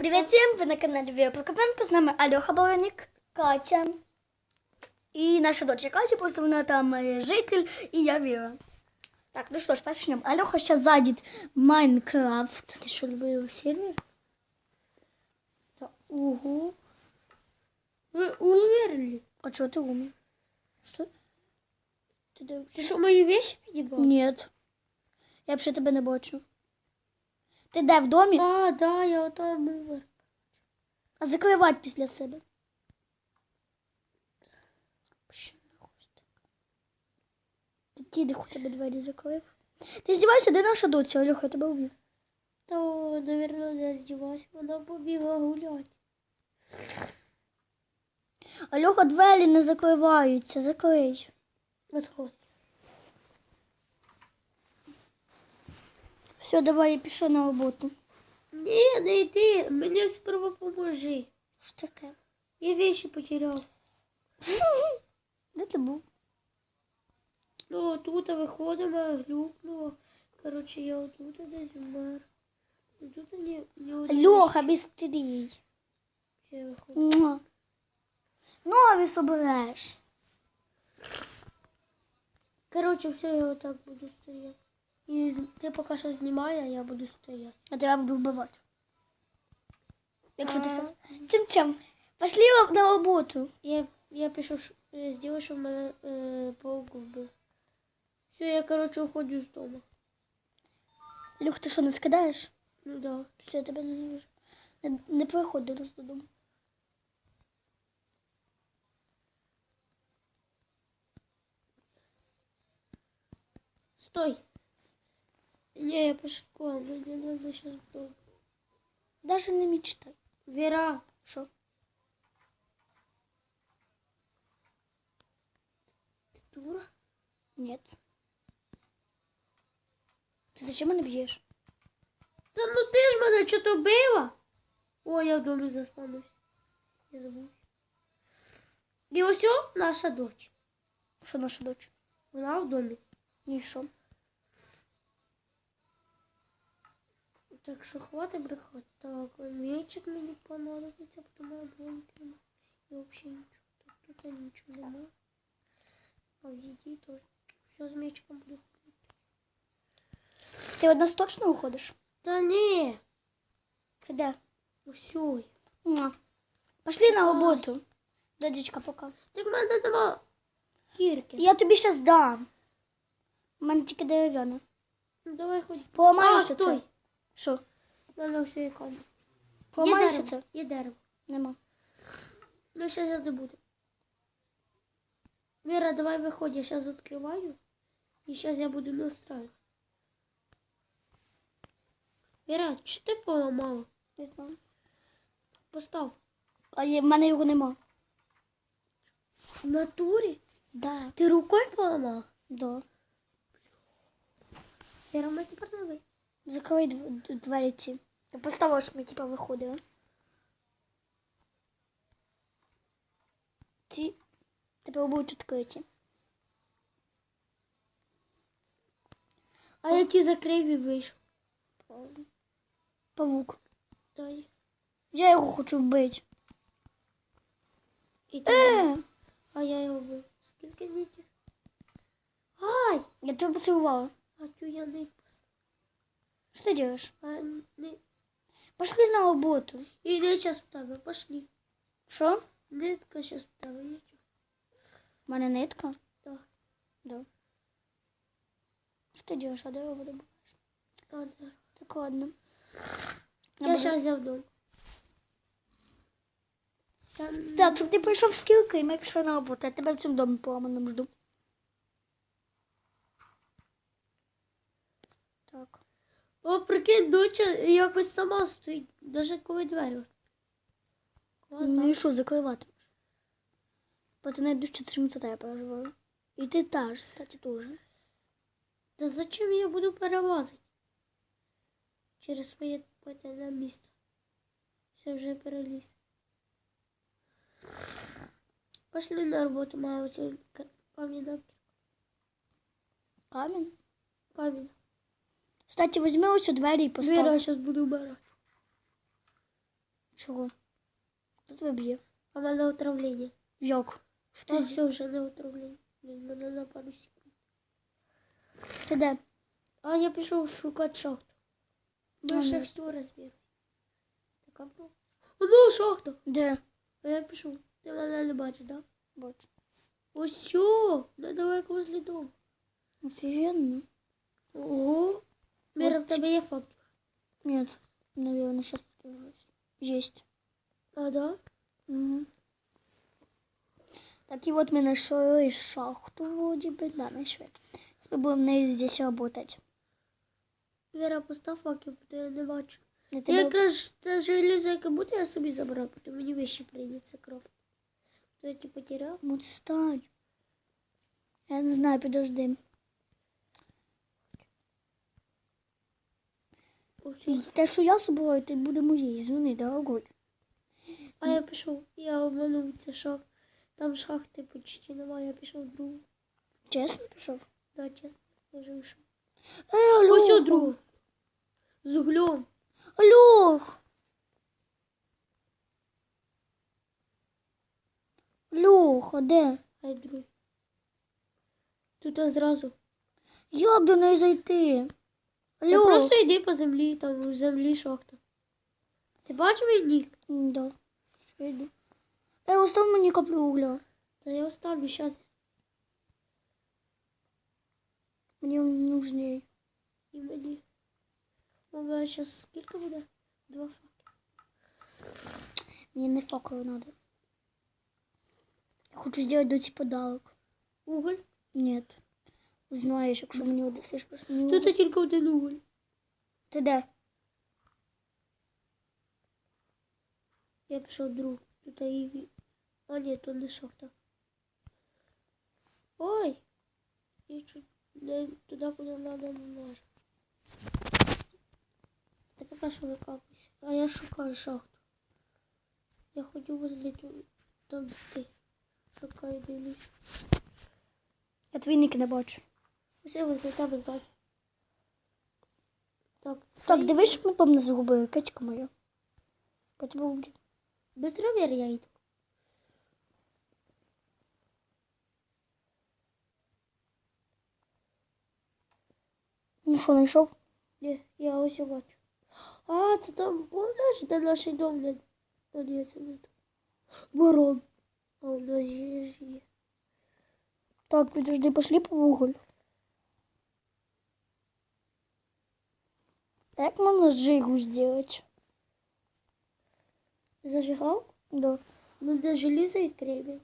Привет всем! Вы на канале Вера Прокопенко. С нами Алёха Баланик, Катя. И наша дочь Катя, просто вона там э, житель, и я Вера. Так, ну что ж, начнем. Алёха сейчас задит Майнкрафт. Ты что, любил сервер? Да, угу. Ви умерли? А что ты умер? Что? Ты де Ти що, мої вещи підібрав? Нет. Я вообще тебе не бачу. Ти де в домі? А, да, я отам. А закривати після себе. Ти діди хоч тебе двері закрив. Ти здівайся, де наша доця, Ольоха, я тебе вбив. То, наверное, не здівався, вона побігла гуляти. Альоха, двері не закриваються, закрий. Отходь. Все, давай, я пішов на роботу. Ні, не йди, мені сперва поможи. Що таке? Я вещи потеряв. Де ти був? Ну, тут виходимо, глюкнуло. Коротше, я отут десь вмер. Ну, Тут не, не один Альоха, бістрій. ще виходить. Муа. Нові собереш. Коротше, все, я отак буду стояти. І ти поки що знімай, а я буду стояти. А тебе буду вбивати. Якщо ти що? Цим-цим. Пошли на роботу. Я, я пішов, ш- е, зробив, щоб мене е, паук вбив. Все, я, коротше, уходжу з дому. Люх, ти що, не скидаєш? Ну да. Все, я тебе не вижу. Не, не приходь до нас додому. Стой! Не, я пошла, мне надо сейчас в дом. Даже не мечтай. Вера, Що? ты дура? Нет. Ти зачем мене б'єш? Та ну ти ж мене що-то била? О, я в домі заспавнився. Я забувся. І ось о, наша дочь. Що наша дочь? Вона в домі. Ну і що? Так що хватить брехати. Так, м'ячик мені понадобиться, тому обломки. І взагалі нічого. Тут, тут нічого немає. А в їді теж. Все з м'ячиком буду. Ти од нас точно уходиш? Та ні. Ти де? Усьо. Муа. Пошли на роботу. Дядечка, пока. Так в мене нема кірки. Я тобі щас дам. У мене тільки дерев'яне. Ну, давай хоч. Поламаєш А, оце? Що? У мене все є камінь. Є Поламаєш дерево. Є дерево. Нема. Ну, зараз я добуду. Вера, давай виходь, я зараз відкриваю. І зараз я буду настраивать. Вера, чи ти поламала? Не знаю. Постав. А в мене його нема. В натурі? Да. Ти рукою поламала? Да. Вера, ми тепер не д- двері ці. Я поставила, щоб ми типа виходили. Ці тепер будуть відкриті. А я ті закрив і вийшов. Павук. Дай. Я його хочу вбити. І. Е! А я його вбив. Скільки нітів? Ай! Я тебе поцілувала. А тю я не А не. Пошли на роботу. Іди зараз в тебе, пошли. Що? Нитка зараз в тебе, нічого. У мене нитка? Да. Да. Що ти робиш? А робота була? А, да. Так ладно. Я буду- зараз взяв дом. Та, Так, щоб ти прийшов в скілки і ми пішли на роботу. Я тебе в цьому домі поламаному жду. Так. О, прикинь, доча якось сама стоїть, навіть коли двері. Ну і що, закриватимеш? Пацани дуже чим це я переживаю. І ти теж, кстати, теж. Та зачем я буду перелазити? Через своє потайне місто. Все вже переліз. Пошли на роботу, маю камінь. Камінь. Камінь. Кстати, візьми ось у двері і постав. Віра, я зараз буду вбирати. Чого? Хто тебе б'є? А в мене отравлення. Як? Що Та ти, все вже не отравлення. Блін, мене на пару секунд. ти де? А я пішов шукати шахту. А, Ми ну. шахту розбір. Така була. Ну, шахта. Де? А я пішов. Ти мене не бачиш, так? Да? Бачу. Ось все, недалеко возле дому. Офігенно. Ого. Міра, в тебе є фотки. Нет, наверное, сейчас появилось. Есть. А, да? Угу. Так, и вот мы нашли шахту, вроде бы, да, нашли. Сейчас мы будем на здесь работать. Віра, постав факел, бо я не бачу. Это Я был- якраз те железо, яке буде, я собі забрав, то мені вещи прийдеться крафт. То я ті потеряв. Вот стань. Я не знаю, подожди. Те, що я собою, ти буде моєї, звони, дорогой. А я пішов, я обманув це шах. Там шахти почти немає, я пішов в другу. Чесно пішов? Да, чесно, я вже вийшов. Альох! Ось у другу. З углем. Альох! Альох, а де? А я другий. Тут зразу. Як до неї зайти? Та Альох! просто йди по землі, там у землі шахта. Ти бачив мій нік? М, Да. Я йду. Ей, остав мені каплю угля. Та я оставлю зараз. Мені він нужний. І мені. У мене зараз скільки буде? Два факи. Мені не факел надо. Я хочу зробити доці подарок. Уголь. Нет. Знаєш, якщо мені одесиш просто мені Тут уголь. тільки один уголь. Ти де? Я пішов другу. Тут і... А ні, то не шахта. Ой! Я чуть не туди, куди треба, не можу. Ти поки що викапуєш. А я шукаю шахту. Я ходю возле там ти. Шукаю, дивлюсь. Я твій ник не бачу. Я возле тебе ззаді. Так, Так, цей- дивись, щоб ми там не загубили. Кетька моя. Кетька буде. Быстро вверх я йду. Ну що, знайшов? Ні, я ось бачу. А, це там, помниш, де наш дом не... А, ні, це не там. Ворон. А у нас є. Так, подожди, пошли по уголь. Як можна жигу зробити? Зажигав? Да. Ну, де желізо і кремінь.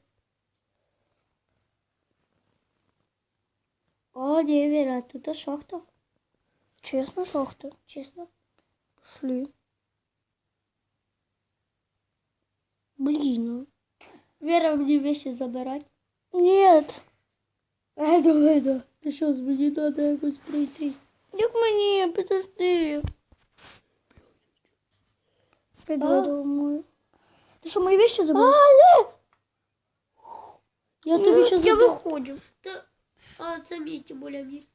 А, ні, Віра, тут шахта. Чесно, шахта. Чесно. Пошли. Блін. ну. Віра, мені вещи забирати. Нет. А, давай, да. Ти що, мені треба якось пройти. Як мені? Подожди. Опять А? задумаю. Ти що, мої вещи забув? ні! Я тобі ще я задав. виходжу. Та... А, це мій, тим більше.